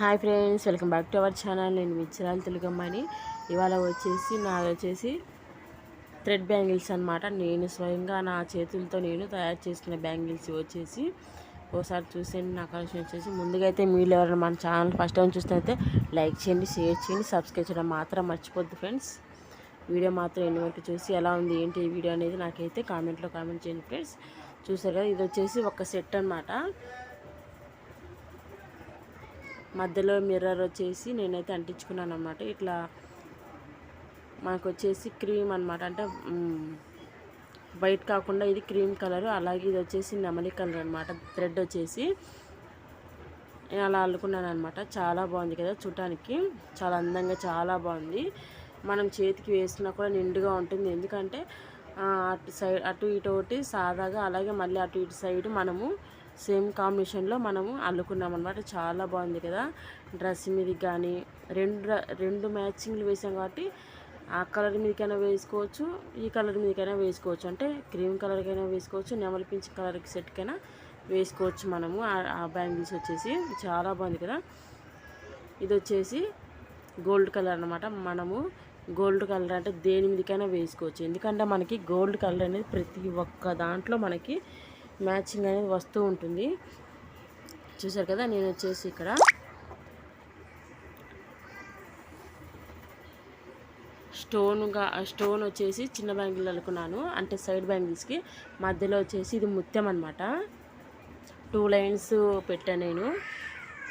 Hi friends welcome back to our channel. నేను మిచ్చిరాలు తెలుగమ్మని. ఇవాళ వచ్చేసి నాది వచ్చేసి థ్రెడ్ బ్యాంగిల్స్ అనమాట నేను స్వయంగా నా చేతులతో నేను తయారు చేసుకున్న బ్యాంగిల్స్ వచ్చేసి ఒకసారి చూసేయండి. నా కలెక్షన్ వచ్చేసి ముందుగా అయితే మీరు ఎవరైనా మన ఛానల్ ఫస్ట్ టైం చూస్తే లైక్ చేయండి షేర్ చేయండి సబ్స్క్రైబ్ చేయడం మాత్రం మర్చిపోద్దు ఫ్రెండ్స్. వీడియో మాత్రం ఎన్ని వరకు చూసి ఎలా ఉంది ఏంటి ఈ వీడియో అనేది నాకైతే కామెంట్లో కామెంట్ చేయండి ఫ్రెండ్స్. చూసారు కదా ఇది వచ్చేసి ఒక సెట్ అనమాట మధ్యలో మిర్రర్ వచ్చేసి నేనైతే అంటించుకున్నాను అనమాట ఇట్లా మనకు వచ్చేసి క్రీమ్ అనమాట అంటే వైట్ కాకుండా ఇది క్రీమ్ కలర్ అలాగే ఇది వచ్చేసి నెమలి కలర్ అనమాట థ్రెడ్ వచ్చేసి నేను అలా అల్లుకున్నాను అనమాట చాలా బాగుంది కదా చూడటానికి. చాలా అందంగా చాలా బాగుంది. మనం చేతికి వేసినా కూడా నిండుగా ఉంటుంది. ఎందుకంటే అటు సైడ్ అటు ఇటు ఒకటి సాదాగా అలాగే మళ్ళీ అటు ఇటు సైడ్ మనము సేమ్ కాంబినేషన్లో మనము అల్లుకున్నాం అనమాట చాలా బాగుంది కదా. డ్రెస్ మీదకి కానీ రెండు రెండు మ్యాచింగ్లు వేసాం కాబట్టి ఆ కలర్ మీదకైనా వేసుకోవచ్చు ఈ కలర్ మీదకైనా వేసుకోవచ్చు. అంటే క్రీమ్ కలర్కైనా వేసుకోవచ్చు నెమలి పింఛ్ కలర్ సెట్కైనా వేసుకోవచ్చు మనము. ఆ బ్యాంగిల్స్ వచ్చేసి చాలా బాగుంది కదా. ఇది వచ్చేసి గోల్డ్ కలర్ అనమాట మనము గోల్డ్ కలర్ అంటే దేని మీదకైనా వేసుకోవచ్చు. ఎందుకంటే మనకి గోల్డ్ కలర్ అనేది ప్రతి ఒక్క దాంట్లో మనకి మ్యాచింగ్ అనేది వస్తూ ఉంటుంది. చూసారు కదా నేను వచ్చేసి ఇక్కడ స్టోన్గా స్టోన్ వచ్చేసి చిన్న బ్యాంగిల్ అనుకున్నాను. అంటే సైడ్ బ్యాంగిల్స్కి మధ్యలో వచ్చేసి ఇది ముత్యం అనమాట టూ లైన్స్ పెట్టాను నేను.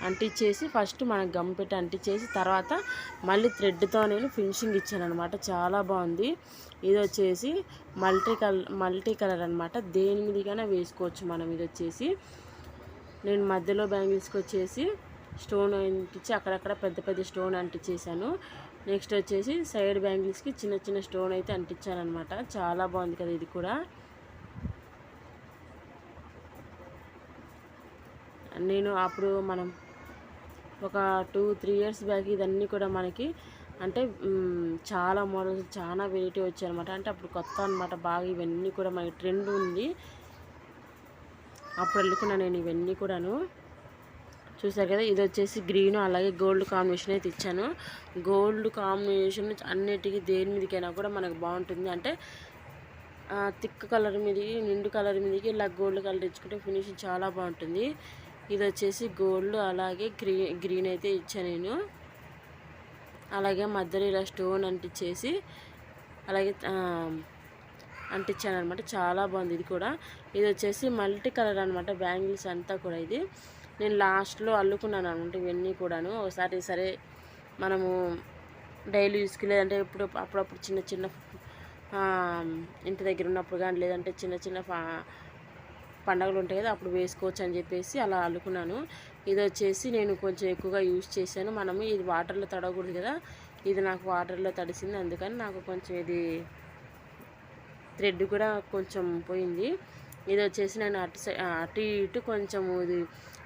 అంటించేసి ఫస్ట్ మనం గమ్ పెట్టి అంటించేసి తర్వాత మళ్ళీ థ్రెడ్తో నేను ఫినిషింగ్ ఇచ్చాను అనమాట చాలా బాగుంది. ఇది వచ్చేసి మల్టీ కలర్ మల్టీ కలర్ అనమాట దేని మీదకైనా వేసుకోవచ్చు మనం ఇది వచ్చేసి. నేను మధ్యలో బ్యాంగిల్స్కి వచ్చేసి స్టోన్ అంటించి అక్కడక్కడ పెద్ద పెద్ద స్టోన్ అంటించేసాను నెక్స్ట్ వచ్చేసి సైడ్ బ్యాంగిల్స్కి చిన్న చిన్న స్టోన్ అయితే అంటించాను అనమాట చాలా బాగుంది కదా ఇది కూడా. నేను అప్పుడు మనం ఒక టూ త్రీ ఇయర్స్ బ్యాక్ ఇదన్నీ కూడా మనకి అంటే చాలా మోడల్స్ చాలా వెరైటీ వచ్చాయన్నమాట. అంటే అప్పుడు కొత్త అనమాట బాగా ఇవన్నీ కూడా మనకి ట్రెండ్ ఉంది. అప్పుడు వెళ్ళుకున్నా నేను ఇవన్నీ కూడాను చూసారు కదా ఇది వచ్చేసి గ్రీన్ అలాగే గోల్డ్ కాంబినేషన్ అయితే ఇచ్చాను. గోల్డ్ కాంబినేషన్ అన్నిటికీ దేని మీదకైనా కూడా మనకు బాగుంటుంది. అంటే థిక్ కలర్ మీదకి నిండు కలర్ మీదకి ఇలా గోల్డ్ కలర్ ఇచ్చుకుంటే ఫినిషింగ్ చాలా బాగుంటుంది. ఇది వచ్చేసి గోల్డ్ అలాగే గ్రీన్ గ్రీన్ అయితే ఇచ్చాను నేను. అలాగే మధ్యలో ఇలా స్టోన్ అంటించేసి అలాగే అంటించాను అనమాట చాలా బాగుంది ఇది కూడా. ఇది వచ్చేసి మల్టీ కలర్ అనమాట బ్యాంగిల్స్ అంతా కూడా ఇది. నేను లాస్ట్లో అల్లుకున్నాను అనమాట ఇవన్నీ కూడాను. ఒకసారి సరే మనము డైలీ యూస్కి లేదంటే ఇప్పుడు అప్పుడప్పుడు చిన్న చిన్న ఇంటి దగ్గర ఉన్నప్పుడు కానీ లేదంటే చిన్న చిన్న పండగలు ఉంటాయి కదా అప్పుడు వేసుకోవచ్చు అని చెప్పేసి అలా అల్లుకున్నాను ఇది వచ్చేసి నేను కొంచెం ఎక్కువగా యూజ్ చేశాను. మనము ఇది వాటర్లో తడవకూడదు కదా ఇది నాకు వాటర్లో తడిసింది అందుకని నాకు కొంచెం ఇది థ్రెడ్ కూడా కొంచెం పోయింది. ఇది వచ్చేసి నేను అటు అటు ఇటు కొంచెం ఇది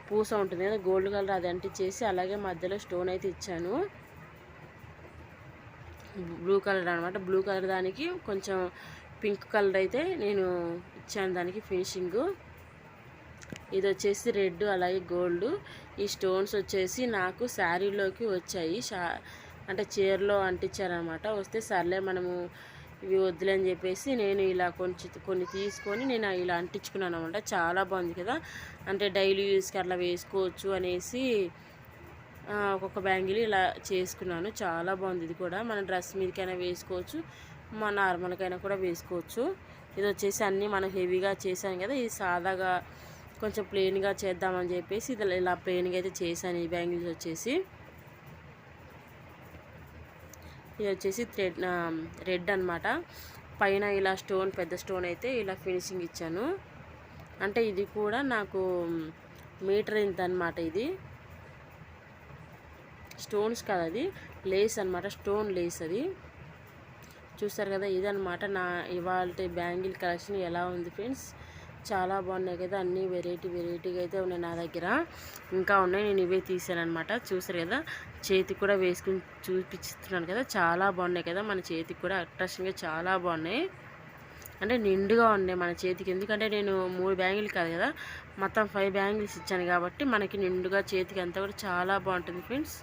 పూస ఉంటుంది కదా గోల్డ్ కలర్ అది అంటించేసి అలాగే మధ్యలో స్టోన్ అయితే ఇచ్చాను. బ్లూ కలర్ అనమాట బ్లూ కలర్ దానికి కొంచెం పింక్ కలర్ అయితే నేను ఇచ్చాను దానికి ఫినిషింగ్. ఇది వచ్చేసి రెడ్ అలాగే గోల్డ్. ఈ స్టోన్స్ వచ్చేసి నాకు శారీలోకి వచ్చాయి. షా అంటే చీరలో అంటించారనమాట. వస్తే సర్లే మనము ఇవి వద్దులని చెప్పేసి నేను ఇలా కొంచెం కొన్ని తీసుకొని నేను ఇలా అంటించుకున్నాను అనమాట చాలా బాగుంది కదా. అంటే డైలీ యూస్కి అట్లా వేసుకోవచ్చు అనేసి ఒక్కొక్క బ్యాంగిల్ ఇలా చేసుకున్నాను. చాలా బాగుంది ఇది కూడా. మన డ్రెస్ మీదకైనా వేసుకోవచ్చు. మన నార్మల్కైనా కూడా వేసుకోవచ్చు. ఇది వచ్చేసి అన్నీ మనం హెవీగా చేశాను కదా. ఇది సాదాగా కొంచెం ప్లెయిన్గా చేద్దామని చెప్పేసి ఇది ఇలా ప్లెయిన్గా అయితే చేశాను. ఈ బ్యాంగిల్స్ వచ్చేసి. ఇది వచ్చేసి థ్రెడ్ రెడ్ అనమాట పైన ఇలా స్టోన్ పెద్ద స్టోన్ అయితే ఇలా ఫినిషింగ్ ఇచ్చాను. అంటే ఇది కూడా నాకు మీటర్ ఇంత అనమాట ఇది. స్టోన్స్ కాదు అది. లేస్ అనమాట స్టోన్ లేస్ అది. చూస్తారు కదా ఇదనమాట నా ఇవాళ బ్యాంగిల్ కలెక్షన్ ఎలా ఉంది ఫ్రెండ్స్. చాలా బాగున్నాయి కదా అన్నీ వెరైటీ వెరైటీగా అయితే ఉన్నాయి నా దగ్గర. ఇంకా ఉన్నాయి నేను ఇవే తీసాను అనమాట చూసారు కదా చేతికి కూడా వేసుకుని చూపిస్తున్నాను కదా చాలా బాగున్నాయి కదా మన చేతికి కూడా అట్రాక్షన్గా చాలా బాగున్నాయి. అంటే నిండుగా ఉన్నాయి మన చేతికి ఎందుకంటే నేను మూడు బ్యాంగిల్ కాదు కదా మొత్తం ఫైవ్ బ్యాంగిల్స్ ఇచ్చాను కాబట్టి మనకి నిండుగా చేతికి అంతా కూడా చాలా బాగుంటుంది ఫ్రెండ్స్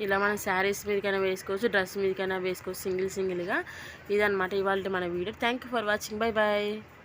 ఇలా మనం శారీస్ మీదకైనా వేసుకోవచ్చు డ్రెస్ మీదకైనా వేసుకోవచ్చు సింగిల్ సింగిల్గా. ఇదనమాట ఇవాళ మన video. Thank you for watching bye bye